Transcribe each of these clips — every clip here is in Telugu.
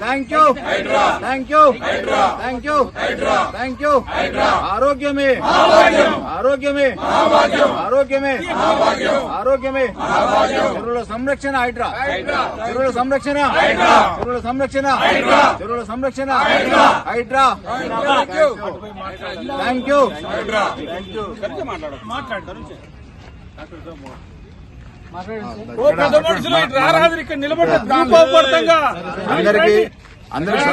Thank you thank you thank you thank you ఆరోగ్యమే ఆరోగ్యమే ఆరోగ్యమే ఆరోగ్యమే చెరువుల సంరక్షణ హైడ్రా చెరువుల సంరక్షణ చెరువుల సంరక్షణ చెరువుల సంరక్షణ హైడ్రా థ్యాంక్ యూ థ్యాంక్ అందరికి అందరికి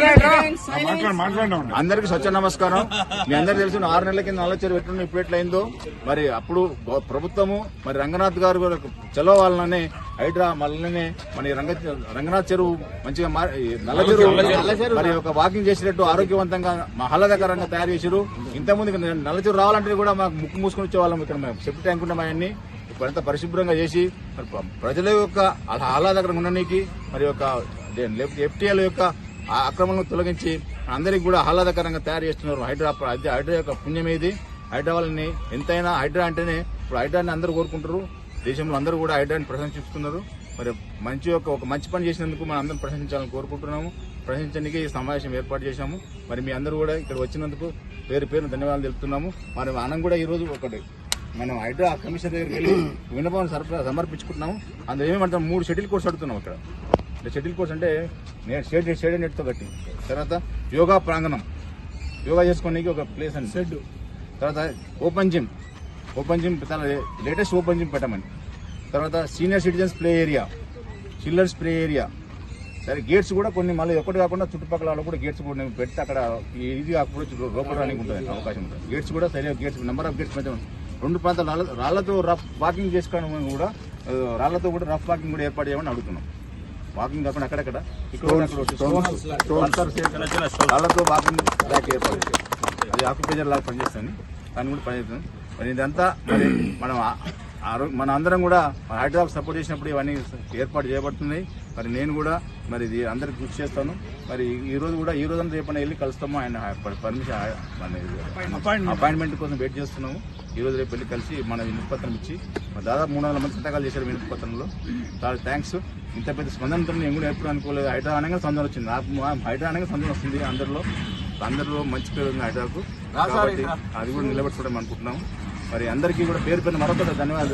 అందరికి స్వచ్ఛ నమస్కారం. మీ అందరికి తెలుసు ఆరు నెలల కింద నల్ల చెరువు ఎట్లున్న ఇప్పుడు ఎట్లయిందో. మరి అప్పుడు ప్రభుత్వము మరి రంగనాథ్ గారు కూడా చలో వాళ్ళనే హైడ్రా మళ్ళీ మన ఈ రంగ రంగనాథ్ చెరువు మంచిగా మారి నల్ల చెరువు మరి ఒక వాకింగ్ చేసేటట్టు ఆరోగ్యవంతంగా మా ఆహ్లాదకరంగా తయారు చేసారు ఇంతకుముందు నల్ల చెరువు రావాలంటే కూడా మాకు ముక్కు మూసుకొని వచ్చేవాళ్ళం ఇక్కడ మేము. సెప్టి ట్యాంక్ ఉన్నాం అవన్నీ ఇప్పుడంతా పరిశుభ్రంగా చేసి మరి ప్రజల యొక్క ఆహ్లాదకరంగా ఉండడానికి మరి యొక్క ఎఫ్టీఎల్ యొక్క ఆ అక్రమాలను తొలగించి అందరికి కూడా ఆహ్లాదకరంగా తయారు చేస్తున్నారు హైడ్రా అది హైడ్రా యొక్క పుణ్యం ఇది హైడ్రా వాళ్ళని ఎంతైనా హైడ్రా అంటేనే ఇప్పుడు హైడ్రాని అందరూ కోరుకుంటారు. దేశంలో అందరూ కూడా హైడ్రాని ప్రశంసిస్తున్నారు. మరి మంచి యొక్క ఒక మంచి పని చేసినందుకు మనం అందరం ప్రశంసించాలని కోరుకుంటున్నాము. ప్రశంసించడానికి ఈ సమావేశం ఏర్పాటు చేశాము. మరి మీ అందరూ కూడా ఇక్కడ వచ్చినందుకు పేరు పేరు ధన్యవాదాలు తెలుపుతున్నాము. మరి మనం కూడా ఈ రోజు ఒకటి మనం హైడ్రా కమిషనర్ దగ్గరికి వెళ్ళి విన్నపం సరఫరా సమర్పించుకుంటున్నాము. అందులో ఏమంటాం మూడు షటిల్ కోర్స్ అడుగుతున్నాం ఇక్కడ. అంటే షటిల్ కోర్స్ అంటే నెట్ షేడ్ షేడ్ నెట్తో కట్టి తర్వాత యోగా ప్రాంగణం. యోగా చేసుకోనికి ఒక ప్లేస్ అండి షెడ్ తర్వాత ఓపెన్ జిమ్. ఓపెన్ జిమ్ చాలా లేటెస్ట్ ఓపెన్ జిమ్ పెట్టమని. తర్వాత senior citizens play area. Children's play area. సరే గేట్స్ కూడా కొన్ని మళ్ళీ ఒకటి కాకుండా చుట్టుపక్కల వాళ్ళు కూడా గేట్స్ కూడా పెడితే అక్కడ ఇది కాకపోతే లోపల రానికి ఉంటుంది అవకాశం ఉంటుంది. గేట్స్ కూడా సరిగా గేట్స్ నెంబర్ ఆఫ్ గేట్స్ పెంచడం రెండు ప్రాంతాలు రాళ్ళ- రాళ్ళతో రఫ్ వాకింగ్ చేసుకోవడం కూడా. రాళ్ళతో కూడా రఫ్ వాకింగ్ కూడా ఏర్పాటు చేయమని అడుగుతున్నాం. వాకింగ్ కాకుండా అక్కడక్కడ రాళ్ళతో వాకింగ్ ట్రాక్ ఏర్పాటు. అది ఆక్యుపేజర్ లాగా పనిచేస్తుంది. దాన్ని కూడా పనిచేస్తుంది మరి ఇదంతా మరి మనం మన అందరం కూడా హైదరాబాద్ సపోర్ట్ చేసినప్పుడు ఇవన్నీ ఏర్పాటు చేయబడుతున్నాయి. మరి నేను కూడా మరి ఇది అందరికి కృషి చేస్తాను. మరి ఈ రోజు కూడా ఈ రోజు అంతా రేపన వెళ్ళి కలుస్తాము. ఆయన పర్మిషన్ అపాయింట్మెంట్. కోసం వెయిట్ చేస్తున్నాము. ఈ రోజు రేపు వెళ్ళి కలిసి మన వినతిపత్రం ఇచ్చి మరి దాదాపు మూడు వందల మంది సంతకాలు చేశారు వినతిపత్రంలో చాలా థ్యాంక్స్ ఇంత పెద్ద స్పందనతో నేను కూడా ఎప్పుడు అనుకోలేదు. హైదరాబాద్ అనగా స్పందన వచ్చింది. హైదరాబాద్ అనగా స్పందన వస్తుంది అందరిలో. అందరిలో మంచి పేరు ఉంది హైదరాబాద్ కాబట్టి అది కూడా నిలబెట్టుకోవడం అనుకుంటున్నాము. మరి అందరికీ కూడా పేరు పేరు మరొకటి ధన్యవాదాలు